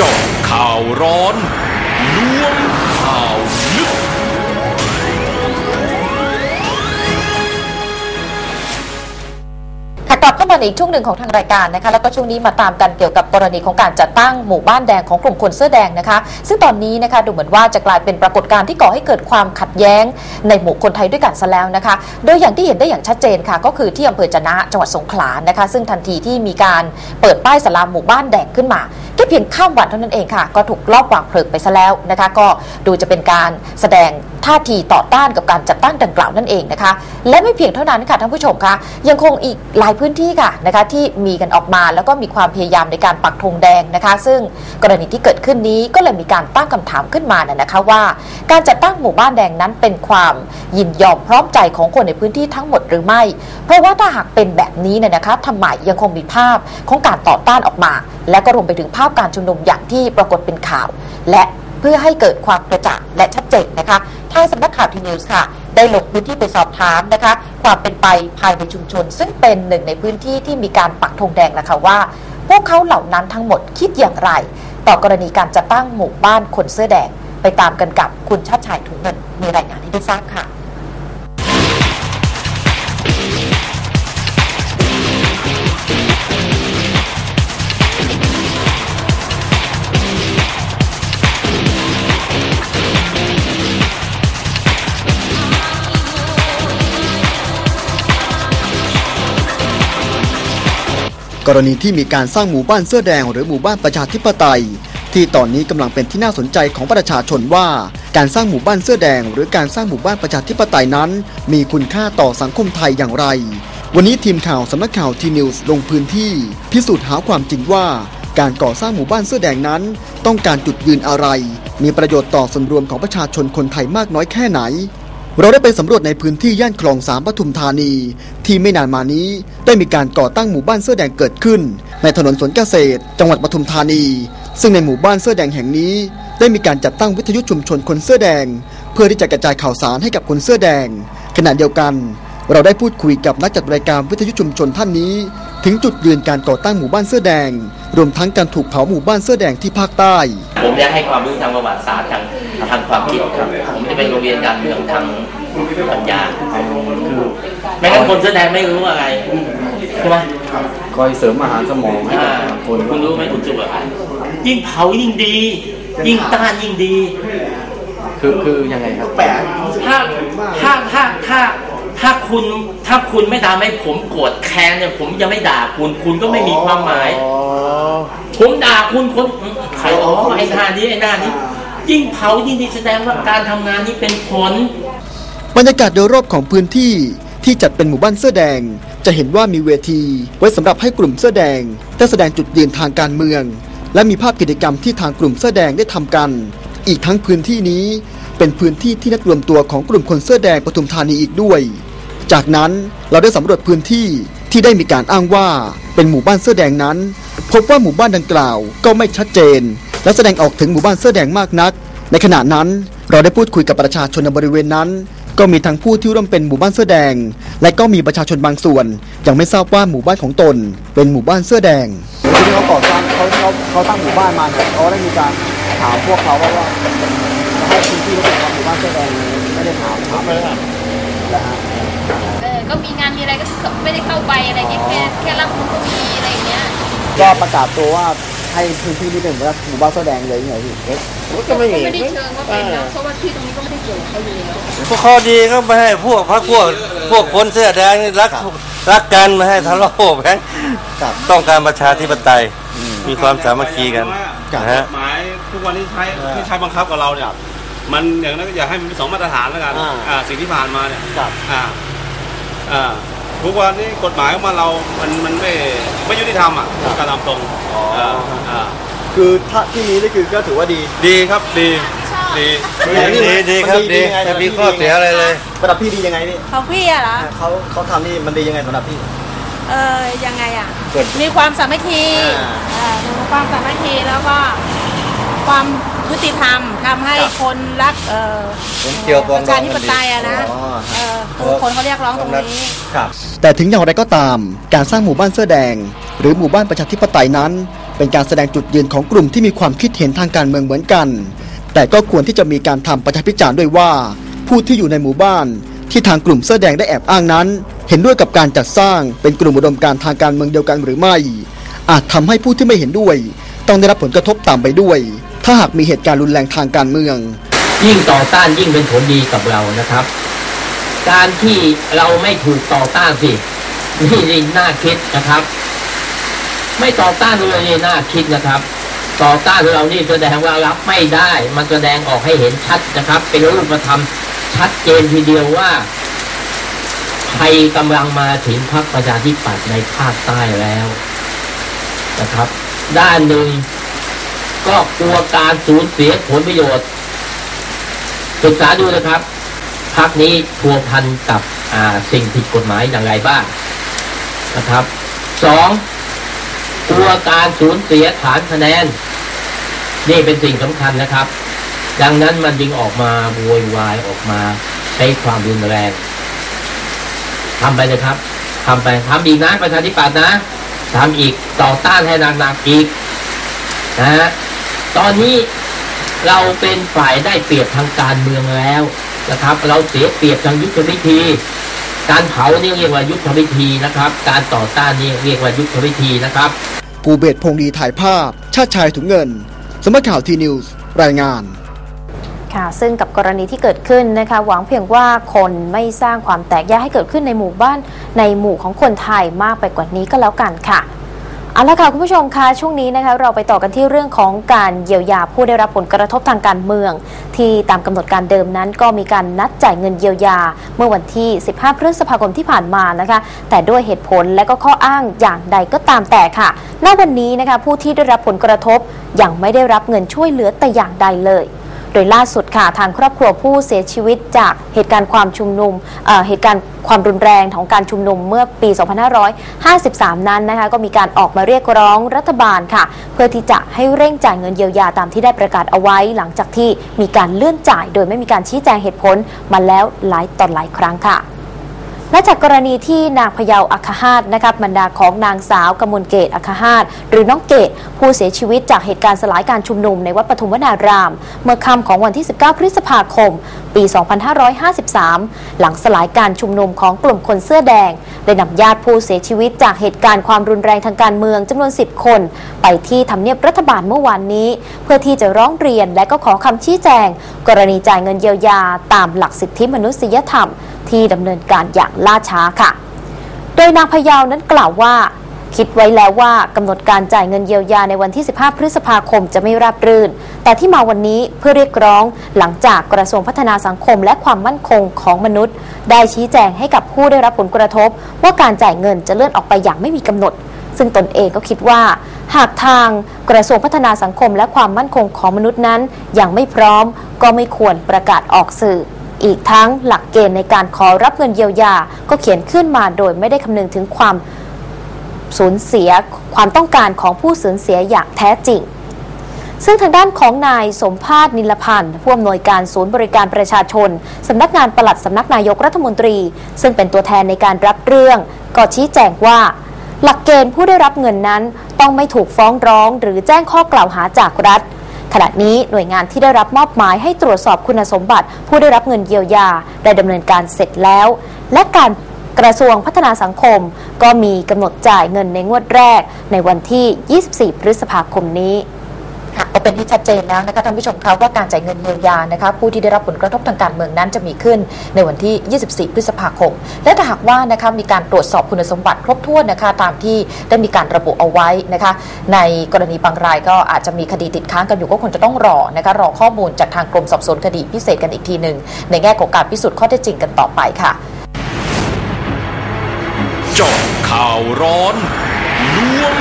จาะข่าวร้อนล้วงข่าวลึก ค่ะกลับเข้ามาในอีกช่วงหนึ่งของทางรายการนะคะ แล้วก็ช่วงนี้มาตามกันเกี่ยวกับกรณีของการจัดตั้งหมู่บ้านแดงของกลุ่มคนเสื้อแดงนะคะ ซึ่งตอนนี้นะคะดูเหมือนว่าจะกลายเป็นปรากฏการณ์ที่ก่อให้เกิดความขัดแย้งในหมู่คนไทยด้วยกันซะแล้วนะคะ โดยอย่างที่เห็นได้อย่างชัดเจนค่ะ ก็คือที่อำเภอจะนะจังหวัดสงขลานะคะ ซึ่งทันทีที่มีการเปิดป้ายสลามหมู่บ้านแดงขึ้นมา ค่เพียงข้ามวันเท่านั้นเองค่ะ ก็ถูกลอบวางเพลิงไปซะแล้วนะคะ ก็ดูจะเป็นการแสดงท่าทีต่อต้านกับการจัดตั้งดังกล่าวนั่นเองนะคะ และไม่เพียงเท่านั้นค่ะท่านผู้ชมคะยังคงอีกหลายพื้นที่ค่ะนะคะที่มีกันออกมาแล้วก็มีความพยายามในการปักธงแดงนะคะ ซึ่งกรณีที่เกิดขึ้นนี้ก็เลยมีการตั้งคำถามขึ้นมานะนะคะว่า การจัดตั้งหมู่บ้านแดงนั้นเป็นความยินยอมพร้อมใจของคนในพื้นที่ทั้งหมดหรือไม่ เพราะว่าถ้าหากเป็นแบบนี้เนี่ยนะคะทำไมยังคงมีภาพของการต่อต้านออกมา และก็รวมไปถึงภาพการชุมนุมอย่างที่ปรากฏเป็นข่าว และเพื่อให้เกิดความกระจ่างและชัดเจนนะคะทางสำนักข่าวทีนิวส์ค่ะ ได้ลงพื้นที่ไปสอบถามนะคะ ความเป็นไปภายในชุมชน ซึ่งเป็นหนึ่งในพื้นที่ที่มีการปักธงแดงนะคะว่า พวกเขาเหล่านั้นทั้งหมดคิดอย่างไร ต่อกรณีการจัดตั้งหมู่บ้านคนเสื้อแดงไปตามกันกับคุณชาติชายถุงเงินมีรายงานให้ได้ทราบค่ะ กรณีที่มีการสร้างหมู่บ้านเสื้อแดงหรือหมู่บ้านประชาธิปไตย ที่ตอนนี้กำลังเป็นที่น่าสนใจของประชาชนว่า การสร้างหมู่บ้านเสื้อแดง หรือการสร้างหมู่บ้านประชาธิปไตยนั้น มีคุณค่าต่อสังคมไทยอย่างไร วันนี้ทีมข่าวสำนักข่าวทีนิวส์ลงพื้นที่ พิสูจน์หาความจริงว่า การก่อสร้างหมู่บ้านเสื้อแดงนั้น ต้องการจุดยืนอะไร มีประโยชน์ต่อส่วนรวมของประชาชนคนไทยมากน้อยแค่ไหน เราได้ไปสำรวจในพื้นที่ย่านคลองสามปทุมธานี ที่ไม่นานมานี้ได้มีการก่อตั้งหมู่บ้านเสื้อแดงเกิดขึ้น ในถนนสวนเกษตร จังหวัดปทุมธานี ซึ่งในหมู่บ้านเสื้อแดงแห่งนี้ ได้มีการจัดตั้งวิทยุชุมชนคนเสื้อแดง เพื่อที่จะกระจายข่าวสารให้กับคนเสื้อแดง ขณะเดียวกัน เราได้พูดคุยกับนักจัดรายการวิทยุชุมชนท่านนี้ ถึงจุดยืนการก่อตั้งหมู่บ้านเสื้อแดง รวมทั้งการถูกเผาหมู่บ้านเสื้อแดงที่ภาคใต้ ผมจะให้ความรู้ทางประวัติศาสตร์ทางทางความคิดครับผมจะเป็นโรงเรียนการเมืองทางปัญญาคือไม่งั้นคนแสอแดงไม่รู้อะไรใช่ไหมคอยเสริมอาหารสมองให้อ่ากับคนคุณรู้ไหมคุณจุกอะไรยิ่งเผายิ่งดี ยิ่งต้านยิ่งดี คือคือยังไงครับถ้าถ้าถ้าถ้า ถ้าคุณถ้าคุณไม่ทำให้ผมโกรธแค้นเนี่ยผมจะไม่ด่าคุณคุณก็ไม่มีความหมายผมด่าคุณคนใครอ๋อไอ้หน้านี้ไอ้หน้านี้ยิ่งเผายิ่งดีแสดงว่าการทำงานนี้เป็นผล บรรยากาศโดยรอบของพื้นที่ที่จัดเป็นหมู่บ้านเสื้อแดง จะเห็นว่ามีเวทีไว้สำหรับให้กลุ่มเสื้อแดงได้แสดงจุดยืนทางการเมือง และมีภาพกิจกรรมที่ทางกลุ่มเสื้อแดงได้ทำกัน อีกทั้งพื้นที่นี้เป็นพื้นที่ที่นัดรวมตัวของกลุ่มคนเสื้อแดงปทุมธานีอีกด้วย จากนั้นเราได้สำรวจพื้นที่ที่ได้มีการอ้างว่าเป็นหมู่บ้านเสื้อแดงนั้น พบว่าหมู่บ้านดังกล่าวก็ไม่ชัดเจน และแสดงออกถึงหมู่บ้านเสื้อแดงมากนัก ในขณะนั้นเราได้พูดคุยกับประชาชนในบริเวณนั้น ก็มีทั้งผู้ที่ร่วมเป็นหมู่บ้านเสื้อแดง และก็มีประชาชนบางส่วน ยังไม่ทราบว่าหมู่บ้านของตน เป็นหมู่บ้านเสื้อแดงที่เขาก่อสร้างเขาเขาเขาตั้งหมู่บ้านมาเนี่ยเขาได้มีการถามพวกเขาว่าว่าจะให้พื้นที่เขาเป็นหมู่บ้านเสื้อแดงไม่ได้ถามถามเลยนะฮะ เออก็มีงานมีอะ ไรก็ไม่ได้เข้าไปอะไรเงี้ยแค่แค่รับรู้ก็มีอะไรเงี้ยก็ประกาศตัวว่าให้พื้นที่นี้เป็นหมู่บ้านหมู่บ้านเสื้อแดงเลยอย่างเงี้ยพี่ก็ไม่มีไม่ได้เชิงว่าเป็นนะเพราะว่าที่ตรงนี้ก็ไม่ได้เกี่ยวกับเขาอยู่แล้วพวกข้อดีก็ไม่ให้พวกพักพวกพวกคนเสื้อแดงนี่รักรักกันไม่ให้ทะเลาะเบงครับต้องการประชาธิปไตยมีความสามัคคีกันครับนะฮะหมายทุกวันที่ใช้ที่ใช้บังคับกับเราเนี่ยมันอย่างนั้นก็อยากให้มันเป็นสองมาตรฐานแล้วกัน อ่าอ่าสิ่งที่ผ่านมาเนี่ยครับอ่าอ่า ทุกวันนี้กฎหมายของมันเรา มันมันไม่ไม่ยุติธรรมอะการทำตรงอ่าอ่าคือถ้าที่นี้นี่คือก็ถือว่าดี ดีครับดีดีดี ดีครับมันดีดียังไงไม่มีมันดีข้อเสียอะไรเลย สำหรับพี่ดียังไงพี่ของพี่อะเหรอ เขาเขาทำนี่มันดียังไงสำหรับพี่ เออยังไงอะเกิดมีความสามัคคีอ่า เออมีความสามัคคีแล้วก็ความ ยุติธรรมทำให้คนรักเออผมเกี่ยวปปองระดอชางธิปไตยอะนะอ๋อเออคือคนเขาเรียกร้องตรงนี้ ครับ แต่ถึงอย่างไรก็ตาม การสร้างหมู่บ้านเสื้อแดง หรือหมู่บ้านประชาธิปไตยนั้น เป็นการแสดงจุดยืนของกลุ่มที่มีความคิดเห็นทางการเมืองเหมือนกัน แต่ก็ควรที่จะมีการทำประชาพิจารณ์ด้วยว่า ผู้ที่อยู่ในหมู่บ้าน ที่ทางกลุ่มเสื้อแดงได้แอบอ้างนั้น เห็นด้วยกับการจัดสร้างเป็นกลุ่มอุดมการณ์ทางการเมืองเดียวกันหรือไม่ อาจทำให้ผู้ที่ไม่เห็นด้วย ต้องได้รับผลกระทบตามไปด้วย ถ้าหากมีเหตุการณ์รุนแรงทางการเมือง ยิ่งต่อต้านยิ่งเป็นผลดีกับเรานะครับ การที่เราไม่ถูกต่อต้านสินี่นี่น่าคิดนะครับ ไม่ต่อต้านเลยนี่น่าคิดนะครับ ต่อต้านเรานี่แสดงว่ารับไม่ได้ มันแสดงออกให้เห็นชัดนะครับ เป็นรูปธรรมชัดเจนทีเดียวว่าใครกำลังมาถึงพรรคประชาธิปัตย์ในภาคใต้แล้วนะครับ ด้านหนึ่ง ก็กลัวการสูญเสียผลประโยชน์ ศึกษาดูนะครับพักนี้พัวพันกับอ่าสิ่งผิดกฎหมายอย่างไรบ้างนะครับสองกลัวการสูญเสียฐานคะแนน นี่เป็นสิ่งสำคัญนะครับ ดังนั้นมันจึงออกมาโวยวายออกมาใช้ความรุนแรงทำไปเลยครับทำไปทำอีกนะประชาธิปัตย์นะทำอีกต่อต้านให้หนักๆอีกนะฮะ ตอนนี้เราเป็นฝ่ายได้เปรียบทางการเมืองแล้วนะครับ เราเสียเปรียบทางยุทธวิธี การเผานี่เรียกว่ายุทธวิธีนะครับ การต่อต้านนี่เรียกว่ายุทธวิธีนะครับกูเบศพงษ์ดีถ่ายภาพ ชาติชายถุงเงินสำนักข่าวทีนิวส์รายงานค่ะซึ่งกับกรณีที่เกิดขึ้นนะคะ หวังเพียงว่าคนไม่สร้างความแตกแยกให้เกิดขึ้นในหมู่บ้านในหมู่ของคนไทยมากไปกว่านี้ก็แล้วกันค่ะ เอาละค่ะคุณผู้ชมคะช่วงนี้นะคะเราไปต่อกันที่เรื่องของการเยียวยาผู้ได้รับผลกระทบทางการเมือง ที่ตามกำหนดการเดิมนั้น ก็มีการนัดจ่ายเงินเยียวยา เมื่อวันที่ 15 พฤษภาคมที่ผ่านมานะคะ แต่ด้วยเหตุผลและก็ข้ออ้างอย่างใดก็ตามแต่ค่ะณวันนี้นะคะผู้ที่ได้รับผลกระทบยังไม่ได้รับเงินช่วยเหลือแต่อย่างใดเลย โดยล่าสุดค่ะทางครอบครัวผู้เสียชีวิตจากเหตุการณ์ความชุมนุมเเหตุการณ์ความรุนแรงของการชุมนุมเมื่อปี 2553 นั้นนะคะก็มีการออกมาเรียกร้องรัฐบาลค่ะ เพื่อที่จะให้เร่งจ่ายเงินเยียวยาตามที่ได้ประกาศเอาไว้หลังจากที่มีการเลื่อนจ่าย โดยไม่มีการชี้แจงเหตุผลมาแล้วหลายต่อหลายครั้งค่ะ และจากกรณีที่นางพยาวอัคหาตนะครับบรรดาของนางสาวกมลเกตอัคหาตหรือน้องเกต ผู้เสียชีวิตจากเหตุการณ์สลายการชุมนุมในวัดปทุมวนาราม เมื่อค่ำของวันที่ 19 พฤษภาคม ปี 2553 หลังสลายการชุมนุมของกลุ่มคนเสื้อแดง ได้นำญาติผู้เสียชีวิตจากเหตุการณ์ความรุนแรงทางการเมืองจำนวน 10 คน ไปที่ทำเนียบรัฐบาลเมื่อวานนี้ เพื่อที่จะร้องเรียนและก็ขอคำชี้แจง กรณีจ่ายเงินเยียวยาตามหลักสิทธิมนุษยธรรม ที่ดำเนินการอย่างล่าช้าค่ะ โดยนางพยาวนั้นกล่าวว่า คิดไว้แล้วว่ากำหนดการจ่ายเงินเยียวยาในวันที่ 15 พฤษภาคมจะไม่ราบรื่น แต่ที่มาวันนี้เพื่อเรียกร้องหลังจากกระทรวงพัฒนาสังคมและความมั่นคงของมนุษย์ ได้ชี้แจงให้กับผู้ได้รับผลกระทบ ว่าการจ่ายเงินจะเลื่อนออกไปอย่างไม่มีกำหนดซึ่งตนเองก็คิดว่า หากทางกระทรวงพัฒนาสังคมและความมั่นคงของมนุษย์นั้น ยังไม่พร้อมก็ไม่ควรประกาศออกสื่อ อีกทั้งหลักเกณฑ์ในการขอรับเงินเยียวยา ก็เขียนขึ้นมาโดยไม่ได้คำนึงถึงความสูญเสียความต้องการของผู้สูญเสียอย่างแท้จริง ซึ่งทางด้านของนายสมภาษนิลพันธ์ผู้อำนวยการศูนย์บริการประชาชนสำนักงานปลัดสำนักนายกรัฐมนตรี ซึ่งเป็นตัวแทนในการรับเรื่อง ก็ชี้แจงว่า หลักเกณฑ์ผู้ได้รับเงินนั้นต้องไม่ถูกฟ้องร้อง หรือแจ้งข้อกล่าวหาจากรัฐ ขณะนี้หน่วยงานที่ได้รับมอบหมายให้ตรวจสอบคุณสมบัติ ผู้ได้รับเงินเยียวยาได้ดำเนินการเสร็จแล้ว และการกระทรวงพัฒนาสังคม ก็มีกำหนดจ่ายเงินในงวดแรก ในวันที่ 24 พฤษภาคมนี้ ค่ะก็เป็นที่ชัดเจนแล้วนะคะท่านผู้ชมคะว่าการจ่ายเงินเยียวยานะคะผู้ที่ได้รับผลกระทบทางการเมืองนั้นจะมีขึ้นในวันที่ 24 พฤษภาคม และถ้าหากว่านะคะมีการตรวจสอบคุณสมบัติครบถ้วนนะคะตามที่ได้มีการระบุเอาไว้นะคะในกรณีบางรายก็อาจจะมีคดีติดค้างกันอยู่ก็คงจะต้องรอนะคะรอข้อมูลจากทางกรมสอบสวนคดีพิเศษกันอีกทีหนึ่งในแง่ของการพิสูจน์ข้อเท็จจริงกันต่อไปค่ะจาะข่าวร้อนล้วง